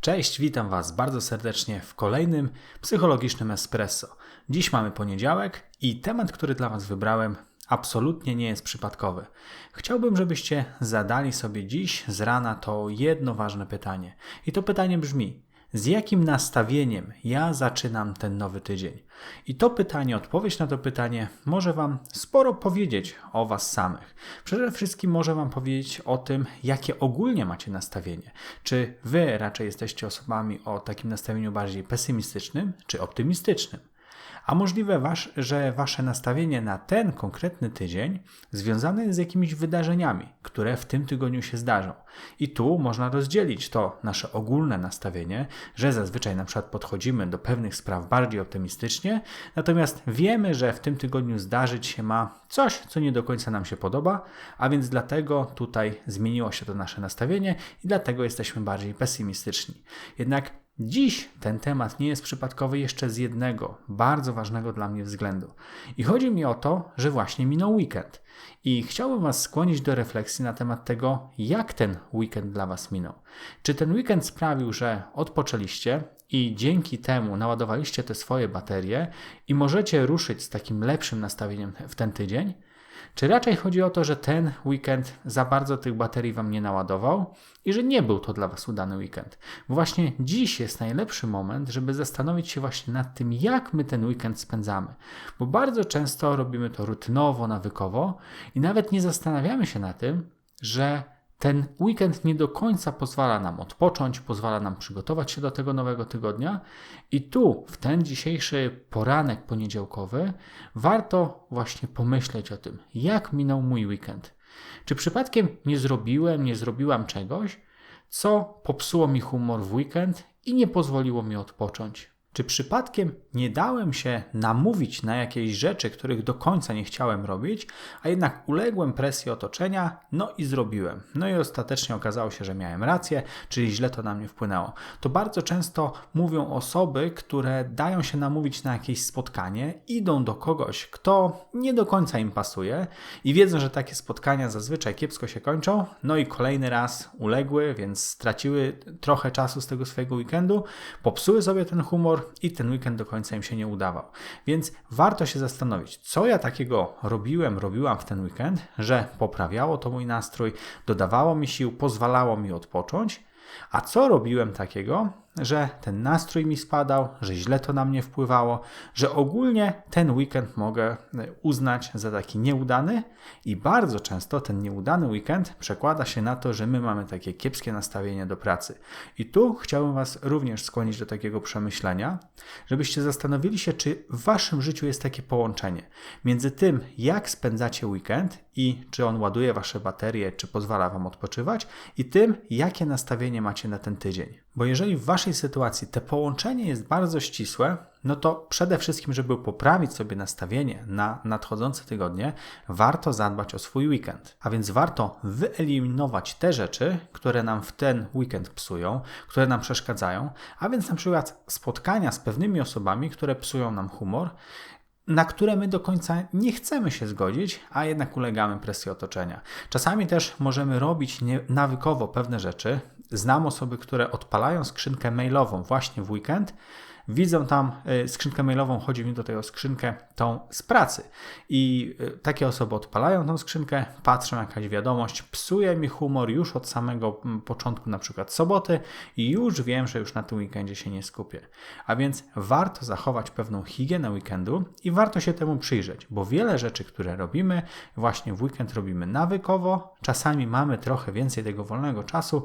Cześć, witam Was bardzo serdecznie w kolejnym psychologicznym espresso. Dziś mamy poniedziałek i temat, który dla Was wybrałem, absolutnie nie jest przypadkowy. Chciałbym, żebyście zadali sobie dziś z rana to jedno ważne pytanie. I to pytanie brzmi: z jakim nastawieniem ja zaczynam ten nowy tydzień? I to pytanie, odpowiedź na to pytanie może Wam sporo powiedzieć o Was samych. Przede wszystkim może Wam powiedzieć o tym, jakie ogólnie macie nastawienie. Czy Wy raczej jesteście osobami o takim nastawieniu bardziej pesymistycznym czy optymistycznym? A możliwe, wasz, że wasze nastawienie na ten konkretny tydzień związane jest z jakimiś wydarzeniami, które w tym tygodniu się zdarzą. I tu można rozdzielić to nasze ogólne nastawienie, że zazwyczaj na przykład podchodzimy do pewnych spraw bardziej optymistycznie, natomiast wiemy, że w tym tygodniu zdarzyć się ma coś, co nie do końca nam się podoba, a więc dlatego tutaj zmieniło się to nasze nastawienie i dlatego jesteśmy bardziej pesymistyczni. Jednak Dziś ten temat nie jest przypadkowy jeszcze z jednego bardzo ważnego dla mnie względu. I chodzi mi o to, że właśnie minął weekend. I chciałbym Was skłonić do refleksji na temat tego, jak ten weekend dla Was minął. Czy ten weekend sprawił, że odpoczęliście i dzięki temu naładowaliście te swoje baterie i możecie ruszyć z takim lepszym nastawieniem w ten tydzień? Czy raczej chodzi o to, że ten weekend za bardzo tych baterii Wam nie naładował i że nie był to dla Was udany weekend? Właśnie dziś jest najlepszy moment, żeby zastanowić się właśnie nad tym, jak my ten weekend spędzamy. Bo bardzo często robimy to rutynowo, nawykowo i nawet nie zastanawiamy się na tym, że ten weekend nie do końca pozwala nam odpocząć, pozwala nam przygotować się do tego nowego tygodnia. I tu, w ten dzisiejszy poranek poniedziałkowy, warto właśnie pomyśleć o tym, jak minął mój weekend. Czy przypadkiem nie zrobiłem, nie zrobiłam czegoś, co popsuło mi humor w weekend i nie pozwoliło mi odpocząć? Czy przypadkiem nie dałem się namówić na jakieś rzeczy, których do końca nie chciałem robić, a jednak uległem presji otoczenia, no i zrobiłem. No i ostatecznie okazało się, że miałem rację, czyli źle to na mnie wpłynęło. To bardzo często mówią osoby, które dają się namówić na jakieś spotkanie, idą do kogoś, kto nie do końca im pasuje i wiedzą, że takie spotkania zazwyczaj kiepsko się kończą, no i kolejny raz uległy, więc straciły trochę czasu z tego swojego weekendu, popsuły sobie ten humor, i ten weekend do końca im się nie udawał. Więc warto się zastanowić, co ja takiego robiłem, robiłam w ten weekend, że poprawiało to mój nastrój, dodawało mi sił, pozwalało mi odpocząć, a co robiłem takiego, że ten nastrój mi spadał, że źle to na mnie wpływało, że ogólnie ten weekend mogę e, uznać za taki nieudany i bardzo często ten nieudany weekend przekłada się na to, że my mamy takie kiepskie nastawienie do pracy. I tu chciałbym Was również skłonić do takiego przemyślenia, żebyście zastanowili się, czy w Waszym życiu jest takie połączenie między tym, jak spędzacie weekend i czy on ładuje Wasze baterie, czy pozwala Wam odpoczywać, i tym, jakie nastawienie macie na ten tydzień. Bo jeżeli w Waszej sytuacji te połączenie jest bardzo ścisłe, no to przede wszystkim, żeby poprawić sobie nastawienie na nadchodzące tygodnie, warto zadbać o swój weekend. A więc warto wyeliminować te rzeczy, które nam w ten weekend psują, które nam przeszkadzają, a więc na przykład spotkania z pewnymi osobami, które psują nam humor, na które my do końca nie chcemy się zgodzić, a jednak ulegamy presji otoczenia. Czasami też możemy robić nawykowo pewne rzeczy. Znam osoby, które odpalają skrzynkę mailową właśnie w weekend widzą tam e, skrzynkę mailową, chodzi mi tutaj o skrzynkę tą z pracy. I e, takie osoby odpalają tą skrzynkę, patrzą jakaś wiadomość, psuje mi humor już od samego początku, na przykład soboty, i już wiem, że już na tym weekendzie się nie skupię. A więc warto zachować pewną higienę weekendu i warto się temu przyjrzeć, bo wiele rzeczy, które robimy, właśnie w weekend robimy nawykowo, czasami mamy trochę więcej tego wolnego czasu,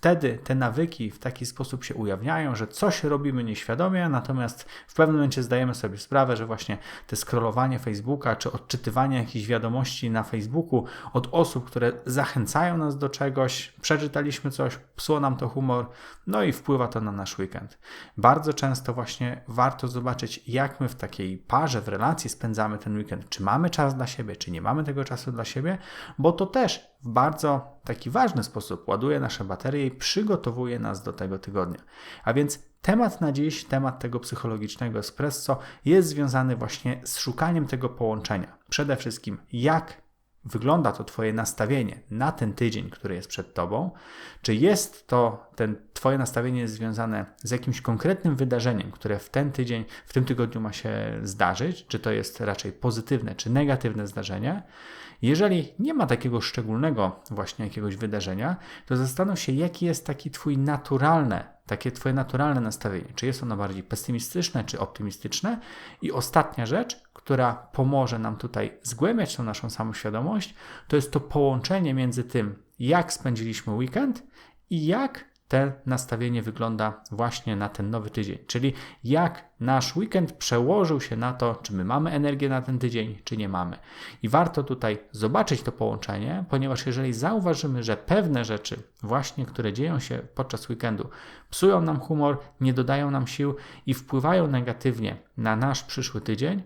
wtedy te nawyki w taki sposób się ujawniają, że coś robimy nieświadomie, natomiast w pewnym momencie zdajemy sobie sprawę, że właśnie te scrollowanie Facebooka czy odczytywanie jakichś wiadomości na Facebooku od osób, które zachęcają nas do czegoś, przeczytaliśmy coś, psuło nam to humor, no i wpływa to na nasz weekend. Bardzo często właśnie warto zobaczyć, jak my w takiej parze, w relacji spędzamy ten weekend. Czy mamy czas dla siebie, czy nie mamy tego czasu dla siebie, bo to też w bardzo taki ważny sposób ładuje nasze baterie przygotowuje nas do tego tygodnia. A więc temat na dziś, temat tego psychologicznego espresso jest związany właśnie z szukaniem tego połączenia. Przede wszystkim, jak wygląda to Twoje nastawienie na ten tydzień, który jest przed Tobą, czy jest to ten Twoje nastawienie związane z jakimś konkretnym wydarzeniem, które w ten tydzień, w tym tygodniu ma się zdarzyć, czy to jest raczej pozytywne czy negatywne zdarzenie. Jeżeli nie ma takiego szczególnego właśnie jakiegoś wydarzenia, to zastanów się, jaki jest taki Twój naturalne takie Twoje naturalne nastawienie. Czy jest ono bardziej pesymistyczne, czy optymistyczne? I ostatnia rzecz, która pomoże nam tutaj zgłębiać tą naszą samoświadomość, to jest to połączenie między tym, jak spędziliśmy weekend i jak te nastawienie wygląda właśnie na ten nowy tydzień. Czyli jak nasz weekend przełożył się na to, czy my mamy energię na ten tydzień, czy nie mamy. I warto tutaj zobaczyć to połączenie, ponieważ jeżeli zauważymy, że pewne rzeczy, właśnie które dzieją się podczas weekendu, psują nam humor, nie dodają nam sił i wpływają negatywnie na nasz przyszły tydzień,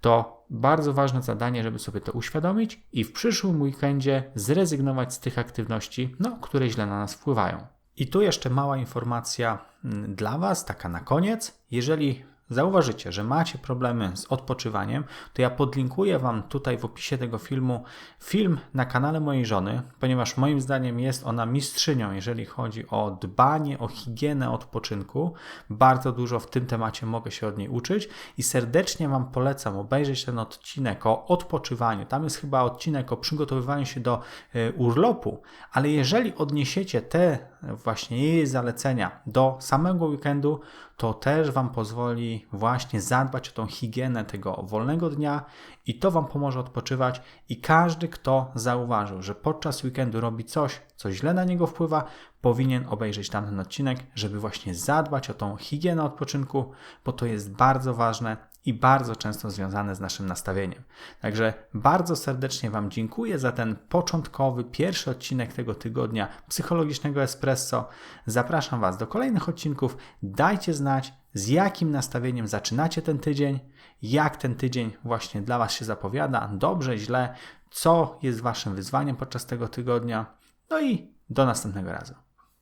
to bardzo ważne zadanie, żeby sobie to uświadomić i w przyszłym weekendzie zrezygnować z tych aktywności, no, które źle na nas wpływają. I tu jeszcze mała informacja mm, dla Was, taka na koniec. Jeżeli zauważycie, że macie problemy z odpoczywaniem, to ja podlinkuję Wam tutaj w opisie tego filmu film na kanale mojej żony, ponieważ moim zdaniem jest ona mistrzynią, jeżeli chodzi o dbanie o higienę odpoczynku. Bardzo dużo w tym temacie mogę się od niej uczyć i serdecznie Wam polecam obejrzeć ten odcinek o odpoczywaniu. Tam jest chyba odcinek o przygotowywaniu się do e, urlopu, ale jeżeli odniesiecie te właśnie jej zalecenia do samego weekendu, to też Wam pozwoli właśnie zadbać o tą higienę tego wolnego dnia i to Wam pomoże odpoczywać. I każdy, kto zauważył, że podczas weekendu robi coś, co źle na niego wpływa, powinien obejrzeć tamten odcinek, żeby właśnie zadbać o tą higienę odpoczynku, bo to jest bardzo ważne i bardzo często związane z naszym nastawieniem. Także bardzo serdecznie Wam dziękuję za ten początkowy, pierwszy odcinek tego tygodnia psychologicznego espresso. Zapraszam Was do kolejnych odcinków. Dajcie znać, z jakim nastawieniem zaczynacie ten tydzień, jak ten tydzień właśnie dla Was się zapowiada, dobrze, źle, co jest Waszym wyzwaniem podczas tego tygodnia. No i do następnego razu.